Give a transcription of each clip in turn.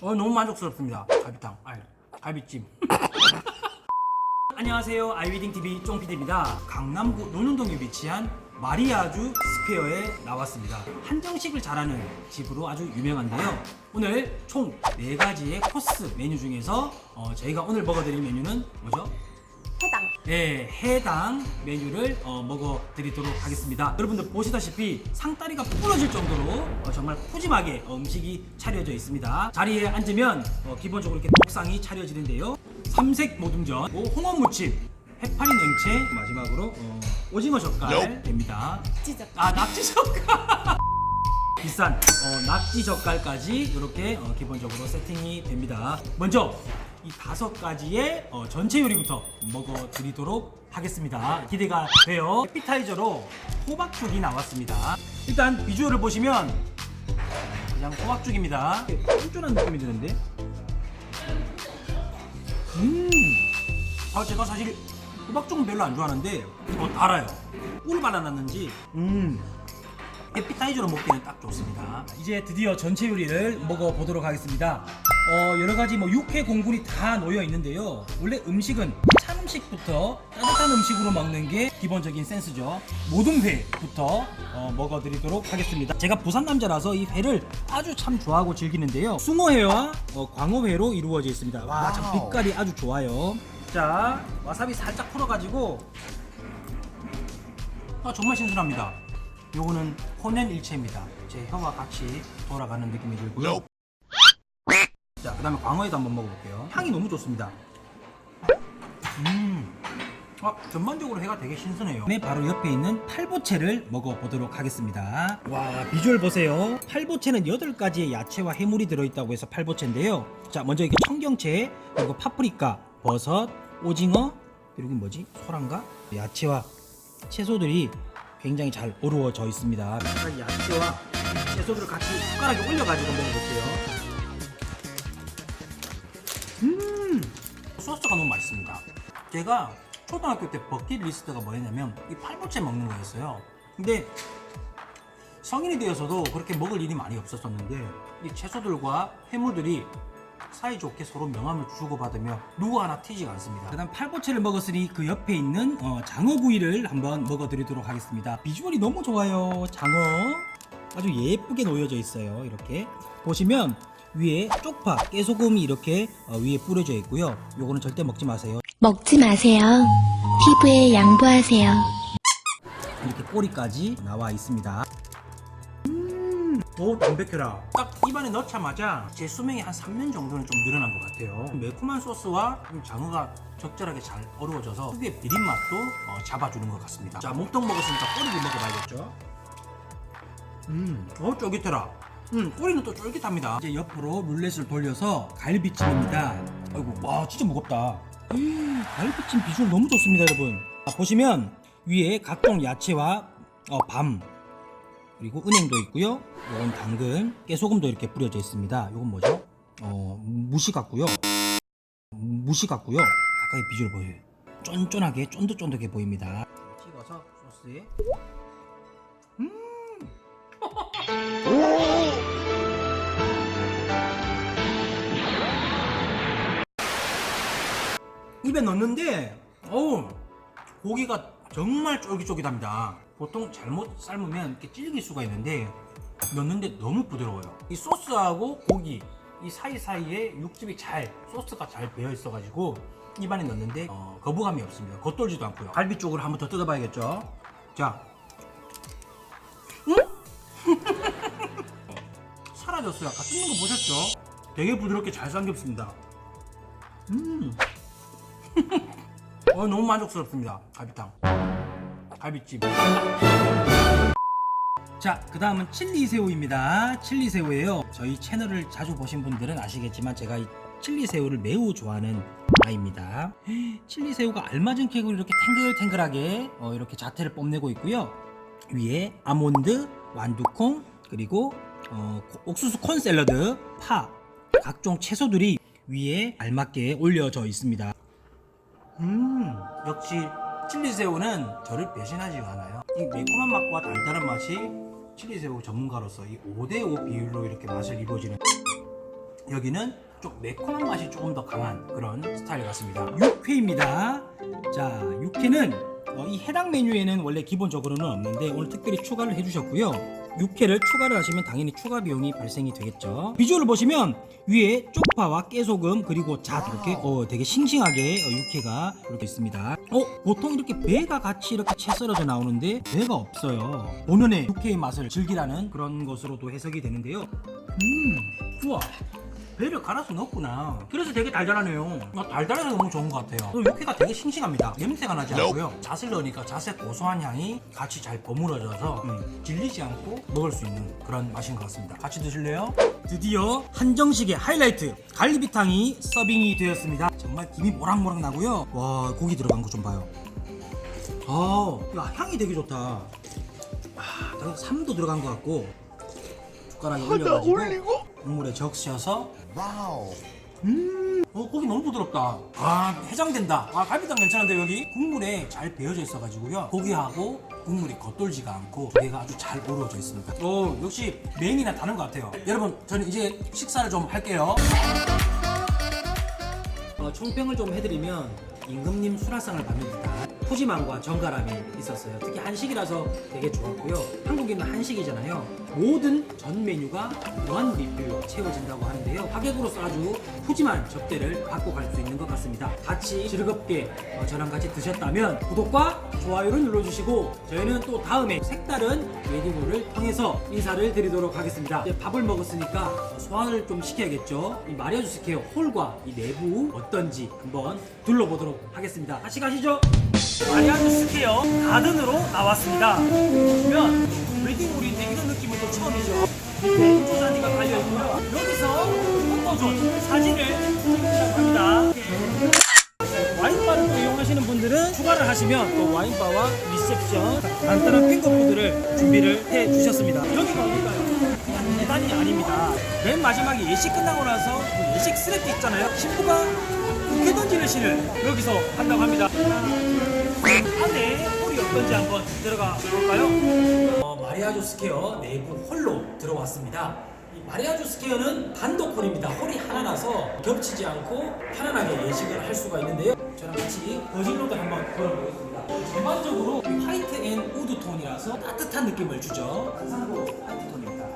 어, 너무 만족스럽습니다. 갈비탕, 아니, 갈비찜. 안녕하세요. 아이위딩 TV 쫑피디입니다. 강남구 논현동에 위치한 마리아주 스퀘어에 나왔습니다. 한정식을 잘하는 집으로 아주 유명한데요. 오늘 총 4가지의 코스 메뉴 중에서 어, 저희가 오늘 먹어드릴 메뉴는 뭐죠? 해당. 네, 해당 메뉴를 어, 먹어드리도록 하겠습니다. 여러분들 보시다시피 상다리가 부러질 정도로 어, 정말 푸짐하게 어, 음식이 차려져 있습니다. 자리에 앉으면 어, 기본적으로 이렇게 목상이 차려지는데요. 삼색 모듬전, 뭐 홍어 무침, 해파리 냉채, 마지막으로 어, 오징어 젓갈 됩니다. 찢었. 아 낙지 젓갈 비싼 어, 낙지 젓갈까지 이렇게 어, 기본적으로 세팅이 됩니다 먼저 이 다섯 가지의 어, 전체 요리부터 먹어드리도록 하겠습니다. 기대가 돼요. 에피타이저로 호박죽이 나왔습니다. 일단 비주얼을 보시면 그냥 호박죽입니다. 쫀쫀한 느낌이 드는데? 음! 아, 제가 사실 호박죽은 별로 안 좋아하는데 어, 달아요. 꿀 발라놨는지 음 에피타이저로 먹기는 딱 좋습니다. 이제 드디어 전체 요리를 먹어보도록 하겠습니다. 어, 여러 가지 뭐 육회 공군이 다 놓여 있는데요. 원래 음식은 찬 음식부터 따뜻한 음식으로 먹는 게 기본적인 센스죠. 모든 회부터 어, 먹어드리도록 하겠습니다. 제가 부산 남자라서 이 회를 아주 참 좋아하고 즐기는데요. 숭어회와 어, 광어회로 이루어져 있습니다. 와, 참 와우. 빛깔이 아주 좋아요. 자, 와사비 살짝 풀어가지고 아, 정말 신선합니다. 요거는 혼연 일체입니다. 제 혀와 같이 돌아가는 느낌이 들고요. 자, 그 다음에 광어에도 한번 먹어볼게요. 향이 너무 좋습니다. 음, 아, 전반적으로 회가 되게 신선해요. 네, 바로 옆에 있는 팔보채를 먹어보도록 하겠습니다. 와, 비주얼 보세요. 팔보채는 8가지의 야채와 해물이 들어있다고 해서 팔보채인데요. 자, 먼저 이게 청경채, 그리고 파프리카, 버섯, 오징어, 그리고 뭐지? 소란가? 야채와 채소들이 굉장히 잘 어우러져 있습니다. 야채와 채소들을 같이 숟가락에 올려가지고 먹어볼게요. 음, 소스가 너무 맛있습니다. 제가 초등학교 때 버킷리스트가 뭐였냐면 이 팔보채 먹는 거였어요. 근데 성인이 되어서도 그렇게 먹을 일이 많이 없었었는데 이 채소들과 해물들이 사이좋게 서로 명함을 주고받으며 누구 하나 튀지가 않습니다. 그다음 팔보채를 먹었으니 그 옆에 있는 어, 장어구이를 한번 먹어드리도록 하겠습니다. 비주얼이 너무 좋아요. 장어 아주 예쁘게 놓여져 있어요. 이렇게 보시면 위에 쪽파, 깨소금이 이렇게 어, 위에 뿌려져 있고요. 요거는 절대 먹지 마세요. 먹지 마세요. 피부에 양보하세요. 이렇게 꼬리까지 나와 있습니다. 음, 오 담백해라. 딱 입안에 넣자마자 제 수명이 한 3년 정도는 좀 늘어난 것 같아요. 매콤한 소스와 이 장어가 적절하게 잘 어우러져서 특유의 비린 맛도 어, 잡아주는 것 같습니다. 자, 목동 먹었으니까 꼬리를 먹어봐야겠죠. 음, 어 쫄깃해라. 음, 꼬리는 또 쫄깃합니다. 이제 옆으로 룰렛을 돌려서 갈비찜입니다. 아이고, 와, 진짜 무겁다. 음, 갈비찜 비주얼 너무 좋습니다, 여러분. 자, 보시면 위에 각종 야채와 어, 밤 그리고 은행도 있고요. 이건 당근, 깨소금도 이렇게 뿌려져 있습니다. 이건 뭐죠? 어, 무시 같고요. 무시 같고요. 가까이 비주얼 보여요. 쫀쫀하게 쫀득쫀득해 보입니다. 찍어서 소스에 입에 넣는데 어우 고기가 정말 쫄깃쫄깃합니다. 보통 잘못 삶으면 이렇게 질길 수가 있는데 넣는데 너무 부드러워요. 이 소스하고 고기 이 사이사이에 육즙이 잘 소스가 잘 배어 있어 가지고 입안에 넣는데 어, 거부감이 없습니다. 겉돌지도 않고요. 갈비 쪽으로 한번 더 뜯어봐야겠죠. 자, 음? 사라졌어요. 아까 뜯는 거 보셨죠? 되게 부드럽게 잘 삼겹습니다. 음. 어, 너무 만족스럽습니다. 갈비탕. 갈비찜. 자, 그 다음은 칠리새우입니다. 칠리새우예요. 저희 채널을 자주 보신 분들은 아시겠지만 제가 이 칠리새우를 매우 좋아하는 아이입니다. 칠리새우가 알맞은 킥으로 이렇게 탱글탱글하게 어, 이렇게 자태를 뽐내고 있고요. 위에 아몬드, 완두콩, 그리고 어, 코- 옥수수 콘 샐러드, 파, 각종 채소들이 위에 알맞게 올려져 있습니다. 음, 역시 칠리새우는 저를 배신하지 않아요. 이 매콤한 맛과 달달한 맛이 칠리새우 전문가로서 이 5대5 비율로 이렇게 맛을 이루어지는 여기는 좀 매콤한 맛이 조금 더 강한 그런 스타일 같습니다. 육회입니다. 자, 육회는 어, 이 해당 메뉴에는 원래 기본적으로는 없는데 오늘 특별히 추가를 해주셨고요. 육회를 추가를 하시면 당연히 추가 비용이 발생이 되겠죠. 비주얼을 보시면 위에 쪽파와 깨소금 그리고 잣 이렇게 어, 되게 싱싱하게 어, 육회가 이렇게 있습니다. 어 보통 이렇게 배가 같이 이렇게 채 썰어져 나오는데 배가 없어요. 본연의 육회의 맛을 즐기라는 그런 것으로도 해석이 되는데요. 음, 우와. 배를 갈아서 넣었구나. 그래서 되게 달달하네요. 아, 달달해서 너무 좋은 것 같아요. 그리고 육회가 되게 싱싱합니다. 냄새가 나지 않고요. 잣을 넣으니까 잣의 고소한 향이 같이 잘 버무러져서 음, 질리지 않고 먹을 수 있는 그런 맛인 것 같습니다. 같이 드실래요? 드디어 한정식의 하이라이트 갈비탕이 서빙이 되었습니다. 정말 김이 모락모락 나고요. 와 고기 들어간 거 좀 봐요. 아, 야 향이 되게 좋다. 아, 삼도 들어간 것 같고 숟가락에 올려가지고 국물에 적셔서 와우. 음, 어, 고기 너무 부드럽다. 아, 해장된다. 아, 갈비탕 괜찮은데 여기 국물에 잘 배어져 있어가지고요. 고기하고 국물이 겉돌지가 않고 두 개가 아주 잘 어우러져 있습니다. 오, 역시 메인이나 다른 것 같아요. 여러분, 저는 이제 식사를 좀 할게요. 어, 총평을 좀 해드리면 임금님 수라상을 받는 듯한 푸짐함과 정갈함이 있었어요. 특히 한식이라서 되게 좋았고요. 한국인은 한식이잖아요. 모든 전 메뉴가 무한 리필로 채워진다고 하는데요. 하객으로서 아주 푸짐한 접대를 받고 갈 수 있는 것 같습니다. 같이 즐겁게 어, 저랑 같이 드셨다면 구독과 좋아요를 눌러주시고 저희는 또 다음에 색다른 웨딩홀을 통해서 인사를 드리도록 하겠습니다. 이제 밥을 먹었으니까 소화를 좀 시켜야겠죠. 이 마리아주스 케어 홀과 이 내부 어떤지 한번 둘러보도록 하겠습니다. 같이 가시죠. 마리아주스 케어 가든으로 나왔습니다. 보면 웨딩홀인데 이런 느낌은 또 처음이죠. 밑에 조단위가 달려있고요. 여기서 포토존 사진을 찍으시라고 합니다. 와인바를 또 이용하시는 분들은 추가를 하시면 또 와인바와 리셉션 간단한 핑거푸드를 준비를 해 주셨습니다. 여기가 어디가요? 그냥 계단이 아닙니다. 맨 마지막에 예식 끝나고 나서 그 예식 스냅 있잖아요. 신부가 던지는 씬을 여기서 한다고 합니다. 어떤지 한번 들어가 볼까요? 어, 마리아조 스퀘어 내부 홀로 들어왔습니다. 이 마리아조 스퀘어는 단독 홀입니다. 홀이 하나라서 겹치지 않고 편안하게 예식을 할 수가 있는데요. 저랑 같이 거실로도 한번 걸어보겠습니다. 전반적으로 이 화이트 앤 우드 톤이라서 따뜻한 느낌을 주죠. 한상도 화이트 톤입니다.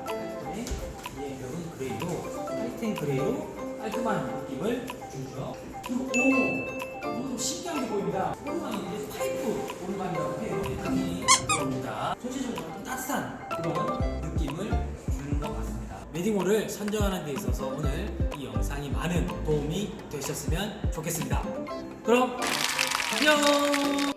네, 이 벽은 그레이로 화이트 앤 그레이로 깔끔한 느낌을 주죠. 그리고 오! 좀 신기한 게 보입니다. 오르막이 이제 파이프 오르막이라고 해요. 당연히 그겁니다. 전체적으로 좀 따뜻한 그런 느낌을 주는 것 같습니다. 웨딩홀을 선정하는 데 있어서 오늘 이 영상이 많은 도움이 되셨으면 좋겠습니다. 그럼 안녕!